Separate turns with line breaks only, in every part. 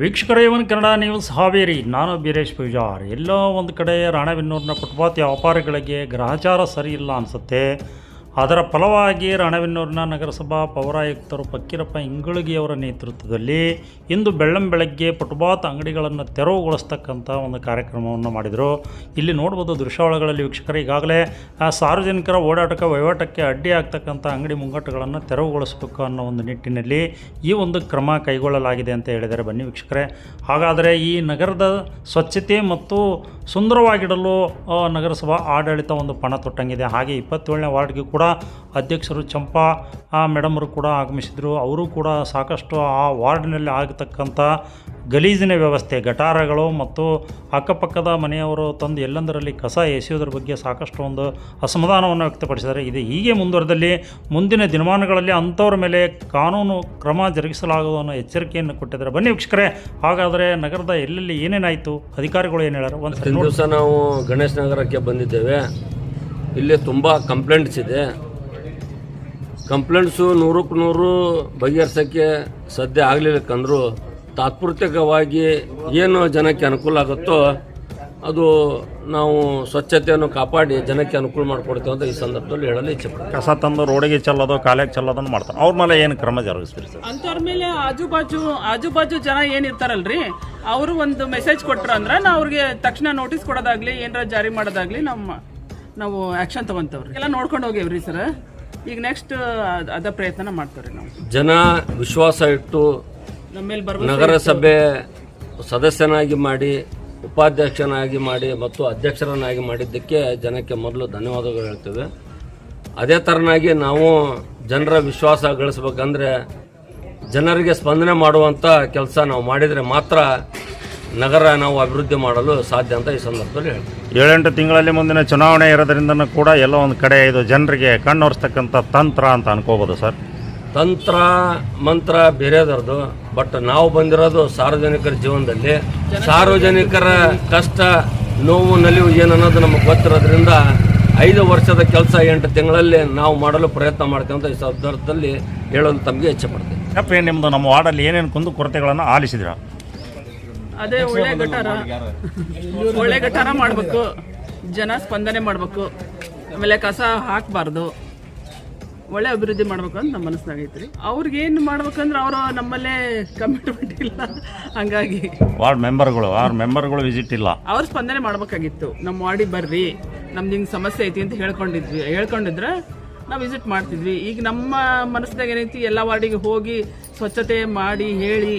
ವೀಕ್ಷಕರ, ಇವನ್ ಕನ್ನಡ ನ್ಯೂಸ್ ಹಾವೇರಿ. ನಾನು ಬೀರೇಶ್ ಪೂಜಾರ್. ಎಲ್ಲೋ ಒಂದು ಕಡೆ ರಾಣೆಬೆನ್ನೂರಿನ ಫುಟ್ಪಾತ್ ವ್ಯಾಪಾರಿಗಳಿಗೆ ಗ್ರಹಚಾರ ಸರಿ ಇಲ್ಲ ಅನಿಸುತ್ತೆ. ಅದರ ಫಲವಾಗಿ ರಾಣೆಬೆನ್ನೂರಿನ ನಗರಸಭಾ ಪೌರಾಯುಕ್ತರು ಫಕ್ಕೀರಪ್ಪ ಇಂಗಳಗಿಯವರ ನೇತೃತ್ವದಲ್ಲಿ ಇಂದು ಬೆಳ್ಳಂ ಬೆಳಗ್ಗೆ ಫುಟ್ಪಾತ್ ಅಂಗಡಿಗಳನ್ನು ತೆರವುಗೊಳಿಸ್ತಕ್ಕಂಥ ಒಂದು ಕಾರ್ಯಕ್ರಮವನ್ನು ಮಾಡಿದರು. ಇಲ್ಲಿ ನೋಡ್ಬೋದು ದೃಶ್ಯಾವಳಿಗಳಲ್ಲಿ ವೀಕ್ಷಕರು ಈಗಾಗಲೇ ಸಾರ್ವಜನಿಕರ ಓಡಾಟಕ್ಕೆ ವಹಿವಾಟಕ್ಕೆ ಅಡ್ಡಿ ಆಗ್ತಕ್ಕಂಥ ಅಂಗಡಿ ಮುಂಗಟ್ಟುಗಳನ್ನು ತೆರವುಗೊಳಿಸಬೇಕು ಅನ್ನೋ ಒಂದು ನಿಟ್ಟಿನಲ್ಲಿ ಈ ಒಂದು ಕ್ರಮ ಕೈಗೊಳ್ಳಲಾಗಿದೆ ಅಂತ ಹೇಳಿದ್ದಾರೆ ಬನ್ನಿ ವೀಕ್ಷಕರೇ. ಹಾಗಾದರೆ ಈ ನಗರದ ಸ್ವಚ್ಛತೆ ಮತ್ತು ಸುಂದರವಾಗಿಡಲು ನಗರಸಭಾ ಆಡಳಿತ ಒಂದು ಪಣ ತೊಟ್ಟಂಗಿದೆ. ಹಾಗೆ ಇಪ್ಪತ್ತೇಳನೇ ವಾರ್ಡ್ಗೆ ಕೂಡ ಅಧ್ಯಕ್ಷರು ಚಂಪಾ ಆ ಮೇಡಮರು ಕೂಡ ಆಗಮಿಸಿದರು. ಅವರು ಕೂಡ ಸಾಕಷ್ಟು ಆ ವಾರ್ಡ್ನಲ್ಲಿ ಆಗತಕ್ಕಂಥ ಗಲೀಜಿನ ವ್ಯವಸ್ಥೆ ಗಟಾರಗಳು ಮತ್ತು ಅಕ್ಕಪಕ್ಕದ ಮನೆಯವರು ತಂದು ಎಲ್ಲೆಂದರಲ್ಲಿ ಕಸ ಎಸೆಯೋದ್ರ ಬಗ್ಗೆ ಸಾಕಷ್ಟು ಒಂದು ಅಸಮಾಧಾನವನ್ನು ವ್ಯಕ್ತಪಡಿಸಿದ್ದಾರೆ. ಇದು ಹೀಗೆ ಮುಂದುವರೆದಲ್ಲಿ ಮುಂದಿನ ದಿನಮಾನಗಳಲ್ಲಿ ಅಂಥವ್ರ ಮೇಲೆ ಕಾನೂನು ಕ್ರಮ ಜರುಗಿಸಲಾಗುವುದು ಅನ್ನೋ ಎಚ್ಚರಿಕೆಯನ್ನು ಕೊಟ್ಟಿದ್ದಾರೆ. ಬನ್ನಿ ವೀಕ್ಷಕರೇ ಹಾಗಾದರೆ ನಗರದ ಎಲ್ಲೆಲ್ಲಿ ಏನೇನಾಯಿತು? ಅಧಿಕಾರಿಗಳು ಏನು ಹೇಳ್ಯಾರ? ಒಂದು
ದಿವಸ ನಾವು ಗಣೇಶ್ ನಗರಕ್ಕೆ ಬಂದಿದ್ದೇವೆ. ಇಲ್ಲಿ ತುಂಬ ಕಂಪ್ಲೇಂಟ್ಸ್ ಇದೆ. ಕಂಪ್ಲೇಂಟ್ಸು ನೂರಕ್ಕೆ ನೂರು ಬಗೆಹರಿಸೋಕ್ಕೆ ಸದ್ಯ ಆಗಲಿಲ್ಲಕ್ಕಂದ್ರೂ ತಾತ್ಪೂರ್ತಿಕವಾಗಿ ಏನು ಜನಕ್ಕೆ ಅನುಕೂಲ ಆಗುತ್ತೋ ಅದು ನಾವು ಸ್ವಚ್ಛತೆಯನ್ನು ಕಾಪಾಡಿ ಜನಕ್ಕೆ ಅನುಕೂಲ ಮಾಡಿಕೊಡ್ತೇವೆ ಅಂತ ಈ ಸಂದರ್ಭದಲ್ಲಿ ಹೇಳಲು ಇಚ್ಛೆ
ಕಸ ತಂದು ರೋಡಿಗೆ ಚೆಲ್ಲೋದು ಕಾಲಿಗೆ ಚೆಲ್ಲೋದನ್ನು ಮಾಡ್ತಾರೆ. ಅವ್ರ ಮೇಲೆ ಏನು ಕ್ರಮ ಜರುಗಿಸ್ತೀರಿ ಸರ್?
ಅಂಥವ್ರ ಮೇಲೆ ಆಜು ಬಾಜು ಆಜು ಬಾಜು ಜನ ಏನಿರ್ತಾರಲ್ರಿ ಅವರು ಒಂದು ಮೆಸೇಜ್ ಕೊಟ್ಟರು ಅಂದ್ರೆ ನಾವು ಅವ್ರಿಗೆ ತಕ್ಷಣ ನೋಟಿಸ್ ಕೊಡೋದಾಗ್ಲಿ ಏನಾರ ಜಾರಿ ಮಾಡೋದಾಗ್ಲಿ ನಮ್ಮ ನಾವು ಆಕ್ಷನ್ ತಗೊಂತವ್ರಿ. ಎಲ್ಲ ನೋಡ್ಕೊಂಡು ಹೋಗೇವ್ರಿ ಸರ್ ಈಗ ನೆಕ್ಸ್ಟ್ ಅದ ಪ್ರಯತ್ನ ಮಾಡ್ತೇವ್ರಿ ನಾವು.
ಜನ ವಿಶ್ವಾಸ ಇಟ್ಟು
ನಮ್ಮ ಮೇಲೆ ಬರ್ಬೋದು
ನಗರಸಭೆ ಸದಸ್ಯನಾಗಿ ಮಾಡಿ ಉಪಾಧ್ಯಕ್ಷನಾಗಿ ಮಾಡಿ ಮತ್ತು ಅಧ್ಯಕ್ಷರನ್ನಾಗಿ ಮಾಡಿದ್ದಕ್ಕೆ ಜನಕ್ಕೆ ಮೊದಲು ಧನ್ಯವಾದಗಳು ಹೇಳ್ತೇವೆ. ಅದೇ ಥರನಾಗಿ ನಾವು ಜನರ ವಿಶ್ವಾಸ ಗಳಿಸ್ಬೇಕಂದ್ರೆ ಜನರಿಗೆ ಸ್ಪಂದನೆ ಮಾಡುವಂಥ ಕೆಲಸ ನಾವು ಮಾಡಿದರೆ ಮಾತ್ರ ನಗರ ನಾವು ಅಭಿವೃದ್ಧಿ ಮಾಡಲು ಸಾಧ್ಯ ಅಂತ ಈ ಸಂದರ್ಭದಲ್ಲಿ ಹೇಳ್ತೀವಿ.
ಏಳೆಂಟು ತಿಂಗಳಲ್ಲಿ ಮುಂದಿನ ಚುನಾವಣೆ ಇರೋದ್ರಿಂದ ಕೂಡ ಎಲ್ಲೋ ಒಂದು ಕಡೆ ಇದು ಜನರಿಗೆ ಕಣ್ಣೊರೆಸ್ತಕ್ಕಂಥ ತಂತ್ರ ಅಂತ ಅನ್ಕೋಬೋದು ಸರ್.
ತಂತ್ರ ಮಂತ್ರ ಬೇರೆದರದು ಬಟ್ ನಾವು ಬಂದಿರೋದು ಸಾರ್ವಜನಿಕರ ಜೀವನದಲ್ಲಿ. ಸಾರ್ವಜನಿಕರ ಕಷ್ಟ ನೋವು ನಲಿವು ಏನನ್ನೋದು ನಮಗೆ ಗೊತ್ತಿರೋದ್ರಿಂದ ಐದು ವರ್ಷದ ಕೆಲಸ ಎಂಟು ತಿಂಗಳಲ್ಲಿ ನಾವು ಮಾಡಲು ಪ್ರಯತ್ನ ಮಾಡ್ತೇವೆ ಅಂತ ಈ ಸಂದರ್ಭದಲ್ಲಿ ಹೇಳಲು ತಮಗೆ ಇಚ್ಛೆ ಪಡ್ತೇವೆ
ಏನು ನಿಮ್ಮದು ನಮ್ಮ ವಾರ್ಡಲ್ಲಿ ಏನೇನು ಕುಂದು ಕೊರತೆಗಳನ್ನು ಆಲಿಸಿದ್ರ?
ಅದೇ ಒಳ್ಳೆ ಗಟಾರ ಒಳ್ಳೆ ಗಟಾರ ಮಾಡಬೇಕು. ಜನ ಸ್ಪಂದನೆ ಮಾಡಬೇಕು. ಆಮೇಲೆ ಕಸ ಹಾಕಬಾರ್ದು. ಒಳ್ಳೆ ಅಭಿವೃದ್ಧಿ ಮಾಡ್ಬೇಕು ಅಂತ ನಮ್ಮ ಮನಸ್ಸಾಗೈತ್ರಿ ಅವ್ರಿಗೆ ಏನು ಮಾಡ್ಬೇಕಂದ್ರೆ ಅವರು ನಮ್ಮಲ್ಲೇ ಕಮಿಟ್ಮೆಂಟ್ ಇಲ್ಲ ಹಂಗಾಗಿ
ವಾರ್ಡ್ ಮೆಂಬರ್ಗಳು ಅವ್ರ ಮೆಂಬರ್ಗಳು ವಿಸಿಟ್ ಇಲ್ಲ.
ಅವ್ರು ಸ್ಪಂದನೆ ಮಾಡ್ಬೇಕಾಗಿತ್ತು. ನಮ್ಮ ವಾರ್ಡಿಗೆ ಬರ್ರಿ. ನಮ್ದು ಹಿಂಗೆ ಸಮಸ್ಯೆ ಐತಿ ಅಂತ ಹೇಳ್ಕೊಂಡಿದ್ವಿ. ಹೇಳ್ಕೊಂಡಿದ್ರೆ ನಾವು ವಿಸಿಟ್ ಮಾಡ್ತಿದ್ವಿ. ಈಗ ನಮ್ಮ ಮನಸ್ಸಿನಾಗ ಏನೈತಿ ಎಲ್ಲ ವಾರ್ಡಿಗೆ ಹೋಗಿ ಸ್ವಚ್ಛತೆ ಮಾಡಿ ಹೇಳಿ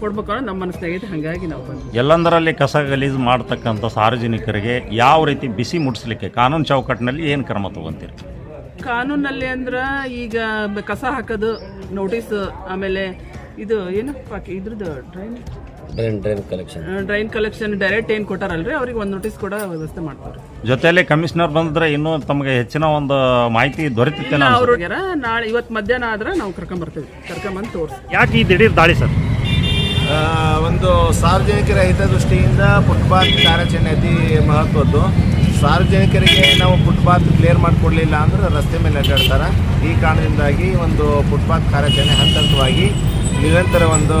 ಕೊಡ್ಬೇಕು ಅನ್ನೋದು ನಮ್ಮ ಮನಸ್ಸಿನಾಗ ಐತಿ ಹಾಗಾಗಿ ನಾವು ಬಂದ್ವಿ.
ಎಲ್ಲಂದರಲ್ಲಿ ಕಸ ಗಲೀಜು ಮಾಡ್ತಕ್ಕಂಥ ಸಾರ್ವಜನಿಕರಿಗೆ ಯಾವ ರೀತಿ ಬಿಸಿ ಮುಟ್ಟಿಸ್ಲಿಕ್ಕೆ ಕಾನೂನು ಚೌಕಟ್ಟಿನಲ್ಲಿ ಏನು ಕ್ರಮ ತಗೊಂತೀರಿ?
ಕಾನೂನಲ್ಲಿ ಅಂದ್ರೆ ಈಗ ಬ- ಕಸ ಹಾಕೋದು ನೋಟಿಸ್ ಆಮೇಲೆ ಇದು ಏನು? ಪಾಕಿ ಇದ್ರದ್ದು drain
drain drain collection
drain collection direct ಏನು ಕೊಟ್ಟಾರಲ್ರಿ? ಅವ್ರಿಗೆ ಒಂದು ನೋಟಿಸ್ ಕೂಡ ವ್ಯವಸ್ಥೆ ಮಾಡ್ತಾರೆ.
ಜೊತೆಯಲ್ಲಿ ಕಮಿಷನರ್ ಬಂದ್ರೆ ಇನ್ನೂ ತಮಗೆ ಹೆಚ್ಚಿನ ಒಂದು ಮಾಹಿತಿ ದೊರೆತಿತ್ತೇನೋ.
ಅವ್ರಿಗೆ ನಾಳೆ ಇವತ್ತು ಮಧ್ಯಾಹ್ನ ಆದ್ರೆ ನಾವು ಕರ್ಕೊಂಬರ್ತೀವಿ ಕರ್ಕೊಂಬಂದು ತೋರಿಸಿ
ಯಾಕೆ ಈ ದಿಢೀರ್ ದಾಳಿ ಸರ್?
ಆ, ಒಂದು ಸಾರ್ವಜನಿಕರ ಹಿತದೃಷ್ಟಿಯಿಂದ ಫುಟ್ಪಾತ್ ಕಾರ್ಯಾಚರಣೆ ಅತಿ ಮಹತ್ವದ್ದು. ಸಾರ್ವಜನಿಕರಿಗೆ ನಾವು ಫುಟ್ಪಾತ್ ಕ್ಲಿಯರ್ ಮಾಡಿಕೊಡ್ಲಿಲ್ಲ ಅಂದ್ರೆ ರಸ್ತೆ ಮೇಲೆ ಅಡ್ಡಾಡ್ತಾರೆ. ಈ ಕಾರಣದಿಂದಾಗಿ ಒಂದು ಫುಟ್ಪಾತ್ ಕಾರ್ಯಾಚರಣೆ ಹಂತ ಹಂತವಾಗಿ ನಿರಂತರ ಒಂದು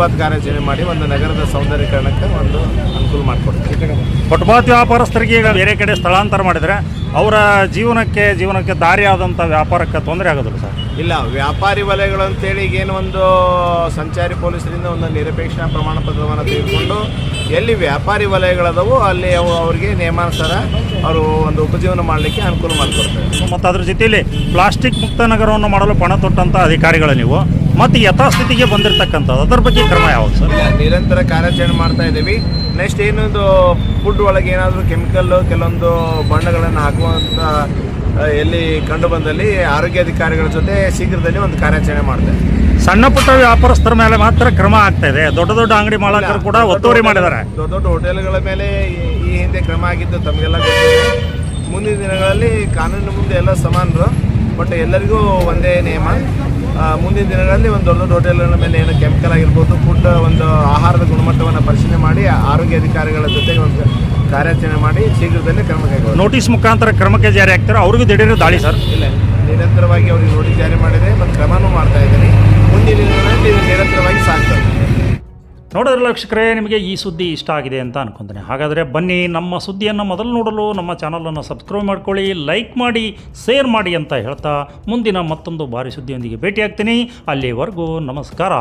ಫುಟ್ಪಾತ್ ಕಾರ್ಯಾಚರಣೆ ಮಾಡಿ ಒಂದು ನಗರದ ಸೌಂದರ್ಯೀಕರಣಕ್ಕೆ ಒಂದು ಅನುಕೂಲ ಮಾಡಿಕೊಡ್ತೀವಿ.
ಫುಟ್ಪಾತ್ ವ್ಯಾಪಾರಸ್ಥರಿಗೆ ಈಗ ಬೇರೆ ಕಡೆ ಸ್ಥಳಾಂತರ ಮಾಡಿದರೆ ಅವರ ಜೀವನಕ್ಕೆ ಜೀವನಕ್ಕೆ ದಾರಿ ಆದಂಥ ವ್ಯಾಪಾರಕ್ಕೆ ತೊಂದರೆ ಆಗೋದಿಲ್ಲ ಸರ್?
ಇಲ್ಲ ವ್ಯಾಪಾರಿ ವಲಯಗಳು ಅಂತೇಳಿ ಈಗೇನು ಒಂದು ಸಂಚಾರಿ ಪೊಲೀಸರಿಂದ ಒಂದು ನಿರಪೇಕ್ಷ ಪ್ರಮಾಣ ಪತ್ರವನ್ನು ತೆಗೆದುಕೊಂಡು ಎಲ್ಲಿ ವ್ಯಾಪಾರಿ ವಲಯಗಳದವು ಅಲ್ಲಿ ಅವು ಅವರಿಗೆ ನಿಯಮಾನುಸಾರ ಅವರು ಒಂದು ಉಪಜೀವನ ಮಾಡಲಿಕ್ಕೆ ಅನುಕೂಲ ಮಾಡಿಕೊಡ್ತಾರೆ.
ಮತ್ತು ಅದ್ರ ಜೊತೆಯಲ್ಲಿ ಪ್ಲಾಸ್ಟಿಕ್ ಮುಕ್ತ ನಗರವನ್ನು ಮಾಡಲು ಪಣ ತೊಟ್ಟಂಥ ಅಧಿಕಾರಿಗಳು ನೀವು. ಮತ್ತು ಯಥಾಸ್ಥಿತಿಗೆ ಬಂದಿರತಕ್ಕಂಥದ್ದು. ಅದರ ಬಗ್ಗೆ ಕ್ರಮ ಯಾವುದು ಸರ್?
ನಿರಂತರ ಕಾರ್ಯಾಚರಣೆ ಮಾಡ್ತಾ ಇದ್ದೀವಿ. ನೆಕ್ಸ್ಟ್ ಏನೊಂದು ಫುಡ್ ಒಳಗೆ ಏನಾದರೂ ಕೆಮಿಕಲ್ಲು ಕೆಲವೊಂದು ಬಣ್ಣಗಳನ್ನು ಹಾಕುವಂಥ ಆ, ಎಲ್ಲಿ ಕಂಡು ಬಂದಲ್ಲಿ ಆರೋಗ್ಯ ಅಧಿಕಾರಿಗಳ ಜೊತೆ ಶೀಘ್ರದಲ್ಲಿ ಒಂದು ಕಾರ್ಯಾಚರಣೆ ಮಾಡ್ತೇವೆ.
ಸಣ್ಣ ಪುಟ್ಟ ವ್ಯಾಪಾರಸ್ಥರ ಮೇಲೆ ಮಾತ್ರ ಕ್ರಮ ಆಗ್ತಾ ಇದೆ. ದೊಡ್ಡ ದೊಡ್ಡ ಅಂಗಡಿ ಮಾಲಕರು ಕೂಡ ಒತ್ತುವರಿ ಮಾಡಿದ್ದಾರೆ.
ದೊಡ್ಡ ದೊಡ್ಡ ಹೋಟೆಲ್ಗಳ ಮೇಲೆ ಈ- ಹಿಂದೆ ಕ್ರಮ ಆಗಿದ್ದು ತಮಗೆಲ್ಲ ಮುಂದಿನ ದಿನಗಳಲ್ಲಿ ಕಾನೂನು ಮುಂದೆ ಎಲ್ಲ ಸಮಾನರು ಬಟ್ ಎಲ್ಲರಿಗೂ ಒಂದೇ ನಿಯಮ ಮುಂದಿನ ದಿನಗಳಲ್ಲಿ ಒಂದು ದೊಡ್ಡ ದೊಡ್ಡ ಹೋಟೆಲ್ಗಳ ಮೇಲೆ ಏನು ಕೆಮಿಕಲ್ ಆಗಿರ್ಬೋದು ಫುಡ್ ಒಂದು ಆಹಾರದ ಗುಣಮಟ್ಟವನ್ನು ಪರಿಶೀಲನೆ ಮಾಡಿ ಆರೋಗ್ಯ ಅಧಿಕಾರಿಗಳ ಜೊತೆಗೆ ಒಂದು ಕಾರ್ಯಾಚರಣೆ ಮಾಡಿ ಶೀಘ್ರದಲ್ಲೇ ಕ್ರಮ ಕೈಗೊಳ್ಳಿ
ನೋಟಿಸ್ ಮುಖಾಂತರ ಕ್ರಮಕ್ಕೆ ಜಾರಿ ಆಗ್ತಾರೆ? ಅವ್ರಿಗೂ ದಿಢೀರ್ ದಾಳಿ ಸರ್?
ಇಲ್ಲ ನಿರಂತರವಾಗಿ ಅವರಿಗೆ ನೋಟಿಸ್ ಜಾರಿ ಮಾಡಿದೆ ಮತ್ತು ಕ್ರಮನೂ ಮಾಡ್ತಾ ಇದ್ದೀನಿ. ಮುಂದಿನ ದಿನಗಳಲ್ಲಿ ನಿರಂತರವಾಗಿ ಸಾಗ್ತದೆ
ನೋಡಿದ್ರೆ ವೀಕ್ಷಕರೇ, ನಿಮಗೆ ಈ ಸುದ್ದಿ ಇಷ್ಟ ಆಗಿದೆ ಅಂತ ಅನ್ಕೊಂತೀನಿ. ಹಾಗಾದರೆ ಬನ್ನಿ, ನಮ್ಮ ಸುದ್ದಿಯನ್ನು ಮೊದಲು ನೋಡಲು ನಮ್ಮ ಚಾನಲನ್ನು ಸಬ್ಸ್ಕ್ರೈಬ್ ಮಾಡ್ಕೊಳ್ಳಿ, ಲೈಕ್ ಮಾಡಿ, ಶೇರ್ ಮಾಡಿ ಅಂತ ಹೇಳ್ತಾ ಮುಂದಿನ ಮತ್ತೊಂದು ಭಾರಿ ಸುದ್ದಿಯೊಂದಿಗೆ ಭೇಟಿಯಾಗ್ತೀನಿ. ಅಲ್ಲಿವರೆಗೂ ನಮಸ್ಕಾರ.